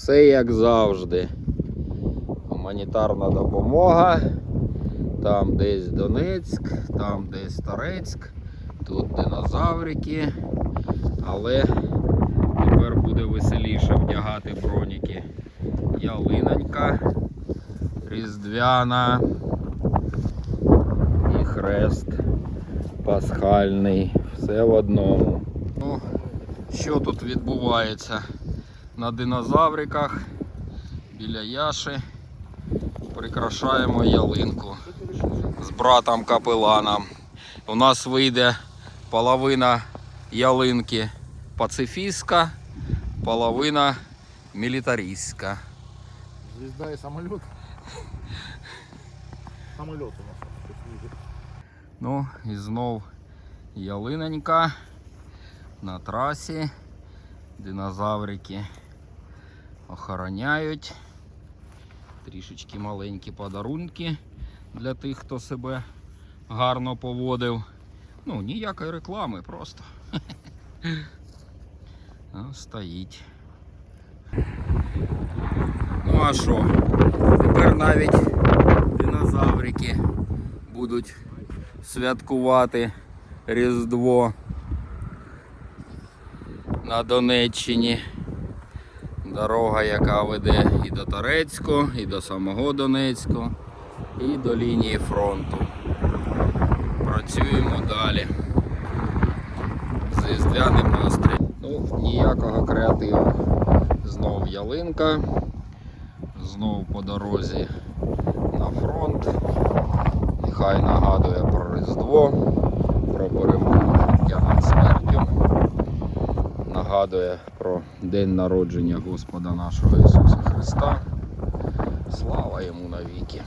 Все як завжди. Гуманітарна допомога. Там десь Донецьк, там десь Торецьк, тут динозаврики. Але тепер буде веселіше вдягати броніки. Ялинонька, різдвяна і хрест пасхальний. Все в одному. Ну, що тут відбувається? На динозавриках біля Яши прикрашаємо ялинку з братом капеланом. У нас вийде половина ялинки пацифістська, половина мілітаристська. Звезда и самолет. Самолет у нас. Ну і знов ялинонька на трасі. Динозаврики охороняють. Трішечки маленькі подарунки для тих, хто себе гарно поводив. Ну, ніякої реклами, просто. Ну, стоїть. Ну а що? Тепер навіть динозаврики будуть святкувати Різдво на Донеччині. Дорога, яка веде і до Торецьку, і до самого Донецьку, і до лінії фронту. Працюємо далі. З різдвяним настроєм. Ну, ніякого креативу. Знов ялинка. Знов по дорозі на фронт. Нехай нагадує про Різдво, про перемогу Нагадує про день народження Господа нашого Ісуса Христа. Слава йому навіки.